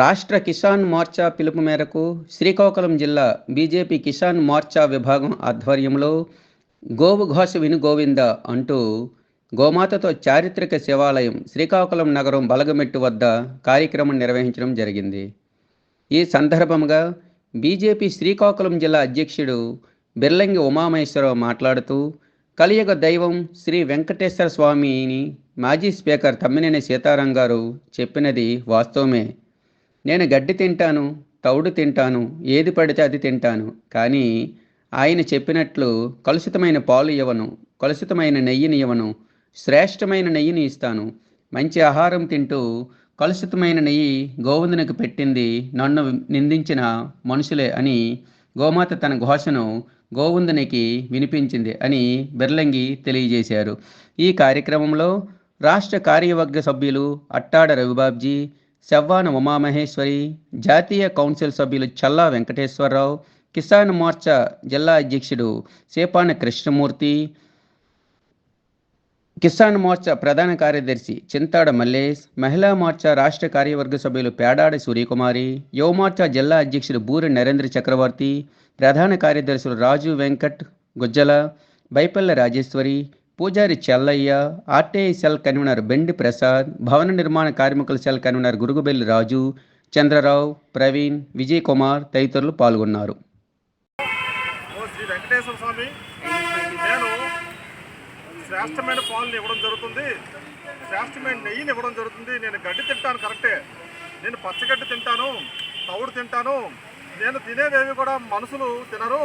రాష్ట్ర కిసాన్ మోర్చా పిలుపు మేరకు శ్రీకాకుళం జిల్లా బీజేపీ కిసాన్ మోర్చా విభాగం ఆధ్వర్యంలో గోవు ఘోష విను గోవింద అంటూ గోమాతతో చారిత్రక శివాలయం శ్రీకాకుళం నగరం బలగమెట్టు వద్ద కార్యక్రమం నిర్వహించడం జరిగింది. ఈ సందర్భంగా బీజేపీ శ్రీకాకుళం జిల్లా అధ్యక్షుడు బిర్లంగి ఉమామహేశ్వరరావు మాట్లాడుతూ కలియుగ దైవం శ్రీ వెంకటేశ్వర స్వామిని మాజీ స్పీకర్ తమ్మినేని సీతారాం గారు చెప్పినది వాస్తవమే. నేను గడ్డి తింటాను తౌడు తింటాను ఏది పడితే అది తింటాను. కానీ ఆయన చెప్పినట్లు కలుషితమైన పాలు ఇవ్వను కలుషితమైన నెయ్యిని ఇవ్వను శ్రేష్టమైన నెయ్యిని ఇస్తాను. మంచి ఆహారం తింటూ కలుషితమైన నెయ్యి గోవిందునికి పెట్టింది నన్ను నిందించిన మనుషులే అని గోమాత తన ఘోషను గోవిందునికి వినిపించింది అని బిర్లంగి తెలియజేశారు. ఈ కార్యక్రమంలో రాష్ట్ర కార్యవర్గ సభ్యులు అట్టాడ రవిబాబ్జీ శవ్వాన ఉమామహేశ్వరి జాతీయ కౌన్సిల్ సభ్యులు చల్లా వెంకటేశ్వరరావు కిసాన్ మోర్చా జిల్లా అధ్యక్షుడు సేపాన కృష్ణమూర్తి కిసాన్ మోర్చా ప్రధాన కార్యదర్శి చింతాడ మల్లేష్ మహిళా మోర్చా రాష్ట్ర కార్యవర్గ సభ్యులు పేడాడి సూర్యకుమారి యువమోర్చా జిల్లా అధ్యక్షుడు బూరి నరేంద్ర చక్రవర్తి ప్రధాన కార్యదర్శులు రాజు Venkat Gujjala Baipalla Rajeshwari Pujari Chellayya RTI cell convener Bendi Prasad భవన నిర్మాణ కార్మికుల సెల్ కన్వీనర్ గురుగుబెల్లి రాజు చంద్రరావు ప్రవీణ్ విజయ్ కుమార్ తదితరులు పాల్గొన్నారు. శ్రీ వెంకటేశ్వర స్వామి నేను శ్రేష్టమైన పాలను ఇవ్వడం జరుగుతుంది. శ్రేష్టమైన నెయ్యిని ఇవ్వడం జరుగుతుంది. నేను గడ్డి తింటాను కరెక్టే. నేను పచ్చగడ్డి తింటాను తవుడు తింటాను. నేను తినేదేవి కూడా మనుషులు తినరు.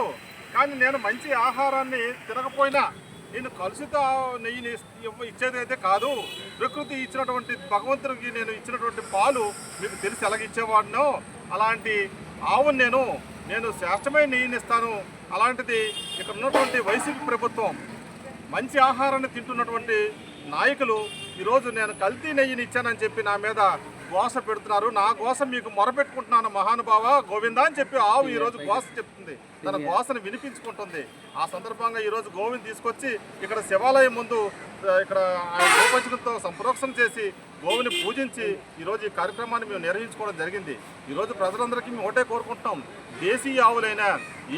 కానీ నేను మంచి ఆహారాన్ని తినకపోయినా నేను కలుషిత నెయ్యిని ఇచ్చేదైతే కాదు. ప్రకృతి ఇచ్చినటువంటి భగవంతుడికి నేను ఇచ్చినటువంటి పాలు మీకు తెలిసి ఎలాగిచ్చేవాడినో అలాంటి ఆవును నేను నేను శ్రేష్టమైన నెయ్యిని ఇస్తాను అలాంటిది ఇక్కడ ఉన్నటువంటి వైసీపీ ప్రభుత్వం మంచి ఆహారాన్ని తింటున్నటువంటి నాయకులు ఈరోజు నేను కల్తీ నెయ్యిని ఇచ్చానని చెప్పి నా మీద గోస పెడుతున్నారు. నా గోస మీకు మొరపెట్టుకుంటున్నాను మహానుభావ గోవిందా అని చెప్పి ఆవు ఈరోజు గోస చెప్తుంది. తన గోసను వినిపించుకుంటుంది. ఆ సందర్భంగా ఈరోజు గోవింద్ తీసుకొచ్చి ఇక్కడ శివాలయం ముందు ఇక్కడ గోపంచకంతో సంప్రోక్షణ చేసి గోవుని పూజించి ఈరోజు ఈ కార్యక్రమాన్ని మేము నిర్వహించుకోవడం జరిగింది. ఈరోజు ప్రజలందరికీ మేము ఒకటే కోరుకుంటున్నాం. దేశీయ ఆవులైనా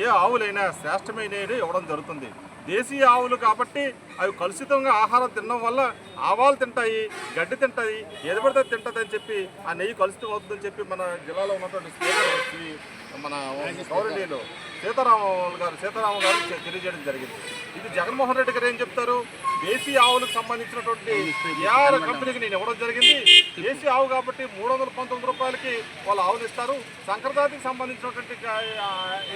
ఏ ఆవులైనా శ్రేష్టమైనవి ఇవ్వడం జరుగుతుంది. దేశీయ ఆవులు కాబట్టి అవి కలుషితంగా ఆహారం తినడం వల్ల ఆవాలు తింటాయి గడ్డి తింటాయి ఏది పడితే తింటుంది అని చెప్పి ఆ నెయ్యి కలుషితం అవుతుందని చెప్పి మన జిల్లాలో ఉన్నటువంటి స్పీకర్ మన గౌరవనీయులు సీతారామరావు గారు సీతారామ గారు తెలియజేయడం జరిగింది. ఇది జగన్మోహన్ రెడ్డి గారు ఏం చెప్తారు? దేశీయ ఆవులకు సంబంధించినటువంటి ఏఆర్ కంపెనీకి నేను ఇవ్వడం జరిగింది. దేశీయ ఆవు కాబట్టి మూడు వందల పంతొమ్మిది రూపాయలకి వాళ్ళు ఆవులు ఇస్తారు. సంక్రదాతికి సంబంధించినటువంటి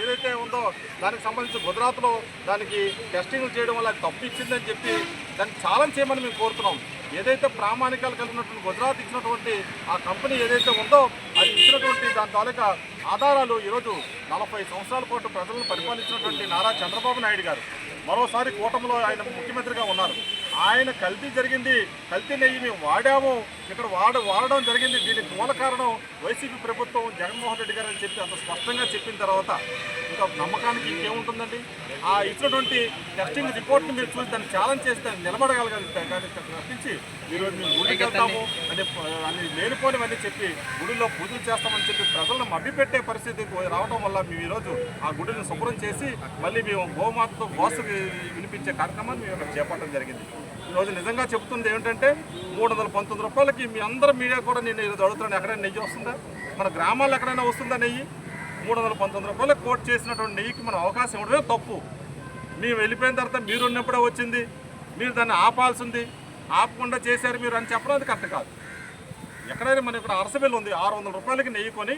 ఏదైతే ఉందో దానికి సంబంధించి గుజరాత్లో దానికి టెస్టింగ్ చేయడం వల్ల అది తప్పు ఇచ్చిందని చెప్పి దాన్ని ఛాలెంజ్ చేయమని మేము కోరుతున్నాం. ఏదైతే ప్రామాణికాలు కలిగినటువంటి గుజరాత్ ఇచ్చినటువంటి ఆ కంపెనీ ఏదైతే ఉందో అది ఇచ్చినటువంటి దాని తాలూకా ఆధారాలు ఈరోజు నలభై సంవత్సరాల పాటు ప్రజలను పరిపాలించినటువంటి నారా చంద్రబాబు నాయుడు గారు. మరోసారి కూటమిలో ఆయన ముఖ్యమంత్రిగా ఉన్నారు. ఆయన కల్తీ జరిగింది కల్తీ నెయ్యి మేము వాడాము. ఇక్కడ వాడ వాడడం జరిగింది. దీనికి మూల కారణం వైసీపీ ప్రభుత్వం జగన్మోహన్ రెడ్డి గారు అని చెప్పి అంత స్పష్టంగా చెప్పిన తర్వాత ఇంకా నమ్మకానికి ఇంకేముంటుందండి? ఆ ఇచ్చినటువంటి టెస్టింగ్ రిపోర్ట్ని మీరు చూసి దాన్ని ఛాలెంజ్ చేసి దాన్ని నిలబడగలగాలి. కానీ తప్పించి ఈరోజు మేము గుడికి వెళ్తాము అంటే అన్ని లేనిపోనివన్నీ చెప్పి గుడిలో పూజలు చేస్తామని చెప్పి ప్రజలను మభ్యపెట్టే పరిస్థితి రావడం వల్ల మేము ఈరోజు ఆ గుడిని శుభ్రం చేసి మళ్ళీ మేము గోమాతతో గోస వినిపించే కార్యక్రమాన్ని మేము ఇక్కడ చేపట్టడం జరిగింది. ఈరోజు నిజంగా చెబుతుంది ఏమిటంటే మూడు వందల పంతొమ్మిది రూపాయలకి మీ అందరు మీడియా కూడా నేను ఈరోజు అడుగుతున్నాను ఎక్కడైనా నెయ్యి వస్తుందా? మన గ్రామాల్లో ఎక్కడైనా వస్తుందా నెయ్యి? మూడు వందల పంతొమ్మిది రూపాయలకు కోట్ చేసినటువంటి నెయ్యికి మనం అవకాశం ఇవ్వడమే తప్పు. మేము వెళ్ళిపోయిన తర్వాత మీరు ఉన్నప్పుడే వచ్చింది మీరు దాన్ని ఆపాల్సింది ఆపకుండా చేశారు మీరు అని చెప్పడం అది కరెక్ట్ కాదు. ఎక్కడైనా మన ఇక్కడ అరసబెల్లి ఉంది ఆరు వందల రూపాయలకి నెయ్యి కొని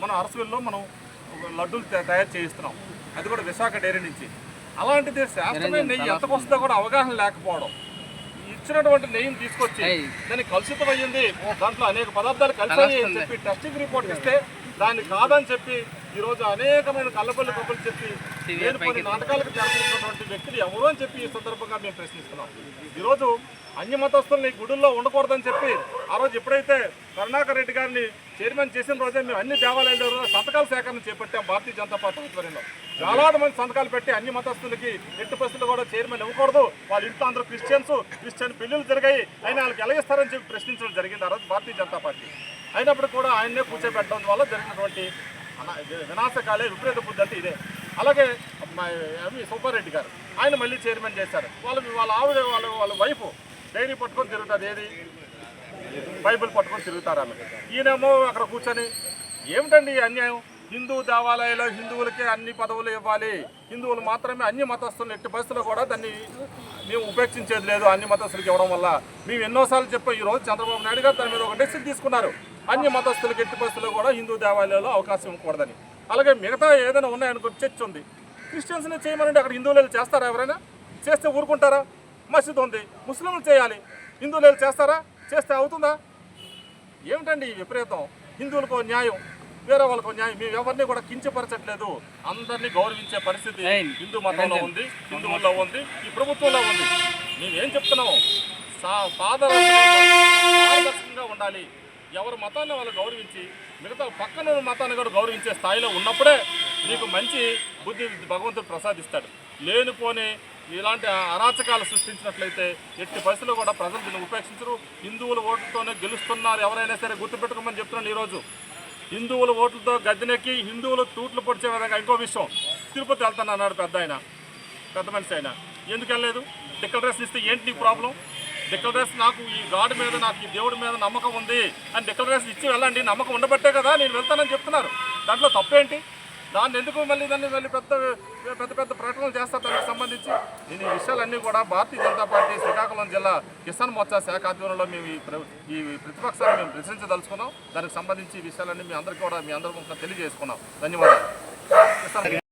మనం అరసబెల్లిలో మనం ఒక లడ్డూలు తయా- తయారు చేయిస్తున్నాం. అది కూడా విశాఖ డైరీ నుంచి. అలాంటిది శాస్త్రమైన నెయ్యి ఎంతకు వస్తుందో కూడా అవగాహన లేకపోవడం. ఇచ్చినటువంటి నెయ్యిని తీసుకొచ్చి దాన్ని కలుషితం అయ్యింది దాంట్లో అనేక పదార్థాలు కలిసాయి అని చెప్పి టెస్టింగ్ రిపోర్ట్ ఇస్తే దాన్ని కాదని చెప్పి ఈ రోజు అనేకమైన కళ్ళబల్లి కబుర్లు చెప్పి నాటకాలకు తెరచినటువంటి వ్యక్తులు ఎవరు అని చెప్పి ఈ సందర్భంగా మేము ప్రశ్నిస్తున్నాం. ఈరోజు అన్య మతస్థుల్ని గుడుల్లో ఉండకూడదని చెప్పి ఆ రోజు ఎప్పుడైతే కరుణాకర్ రెడ్డి గారిని చైర్మన్ చేసిన రోజే మేము అన్ని దేవాలయాల్లో సంతకాల సేకరణ చేపట్టాం భారతీయ జనతా పార్టీ ఆధ్వర్యంలో. వేలాది మంది సంతకాలు పెట్టి అన్ని మతస్థులకి ఎట్టి పరిస్థితులు కూడా చైర్మన్ ఇవ్వకూడదు. వాళ్ళ ఇంట్లో అందరూ క్రిస్టియన్స్ క్రిస్టియన్ పెళ్ళిళ్ళు జరిగాయి. అయినా వాళ్ళకి ఎలా ఇస్తారని చెప్పి ప్రశ్నించడం జరిగింది ఆ రోజు భారతీయ జనతా పార్టీ. అయినప్పుడు కూడా ఆయన్నే కూర్చోబెట్టడం వల్ల జరిగినటువంటి వినాశకాలే విపరీత బుద్ధి అంటే ఇదే. అలాగే మా సుబ్బారెడ్డి గారు ఆయన మళ్ళీ చైర్మన్ చేశారు. వాళ్ళు వాళ్ళ ఆవిడ వాళ్ళ వాళ్ళ వైఫ్ డైరీ పట్టుకొని తిరుగుతుంది ఏది? బైబిల్ పట్టుకొని తిరుగుతారు ఆమె. ఈయనేమో అక్కడ కూర్చొని ఏమిటండి ఈ అన్యాయం? హిందూ దేవాలయాల్లో హిందువులకే అన్ని పదవులు ఇవ్వాలి. హిందువులు మాత్రమే అన్ని మతస్థులు ఎట్టి పరిస్థితుల్లో కూడా దాన్ని మేము ఉపేక్షించేది లేదు అన్ని మతస్థులకి ఇవ్వడం వల్ల. మేము ఎన్నోసార్లు చెప్పాం ఈ రోజు చంద్రబాబు నాయుడు గారు దాని మీద ఒక డెసిషన్ తీసుకున్నారు. అన్ని మతస్థులకు ఎట్టి పరిస్థితుల్లో కూడా హిందూ దేవాలయాల్లో అవకాశం ఇవ్వకూడదని. అలాగే మిగతా ఏదైనా ఉన్నాయనుకో చర్చ్ ఉంది. క్రిస్టియన్స్ని చేయమనండి అక్కడ హిందువులు చేస్తారా ఎవరైనా? చేస్తే ఊరుకుంటారా? మసీద్ ఉంది ముస్లింలు చేయాలి. హిందువులు చేస్తారా? చేస్తే అవుతుందా? ఏమిటండి ఈ విపరీతం? హిందువులకు న్యాయం వేరే వాళ్ళకు న్యాయం. మేము ఎవరిని కూడా కించపరచట్లేదు. అందరినీ గౌరవించే పరిస్థితి హిందూ మతంలో ఉంది హిందువుల్లో ఉంది ఈ ప్రభుత్వంలో ఉంది. మేమేం చెప్తున్నాము సా- పారదర్శకంగా పారదర్శకంగా ఉండాలి. ఎవరి మతాన్ని వాళ్ళు గౌరవించి మిగతా పక్కన మతాన్ని కూడా గౌరవించే స్థాయిలో ఉన్నప్పుడే నీకు మంచి బుద్ధి భగవంతుడు ప్రసాదిస్తాడు. లేనిపోని ఇలాంటి అరాచకాలు సృష్టించినట్లయితే ఎట్టి పరిస్థితుల్లో కూడా ప్రజలు దీన్ని ఉపేక్షించరు. హిందువుల ఓట్లతోనే గెలుస్తున్నారు ఎవరైనా సరే గుర్తుపెట్టుకోమని చెప్తున్నాను ఈరోజు. హిందువుల ఓట్లతో గద్దెనెక్కి హిందువులు తూట్లు పొడిచే విధంగా ఇంకో విషయం. తిరుపతి వెళ్తాను అన్నాడు పెద్ద ఆయన పెద్ద మనిషి ఆయన. ఎందుకు వెళ్ళలేదు? డిక్లరేషన్ ఇస్తే ఏంటి నీ ప్రాబ్లం? డిక్లరేషన్ నాకు ఈ గాడ్ మీద నాకు ఈ దేవుడి మీద నమ్మకం ఉంది అని డిక్లరేషన్ ఇచ్చి వెళ్ళండి. నమ్మకం ఉండబట్టే కదా నేను వెళ్తానని చెప్తున్నారు. దాంట్లో తప్పేంటి? దాన్ని ఎందుకు మళ్ళీ దాన్ని మళ్ళీ పెద్ద పెద్ద పెద్ద ప్రకటనలు చేస్తారు దానికి సంబంధించి? నేను ఈ విషయాలన్నీ కూడా భారతీయ జనతా పార్టీ శ్రీకాకుళం జిల్లా కిసాన్ మోర్చా శాఖ ఆధ్వర్యంలో మేము ఈ ఈ ప్రతిపక్షాన్ని మేము ప్రశ్నించదలుచుకున్నాం. దానికి సంబంధించి ఈ విషయాలన్నీ మీ అందరికీ కూడా మీ అందరి తెలియజేసుకున్నాం. ధన్యవాదాలు.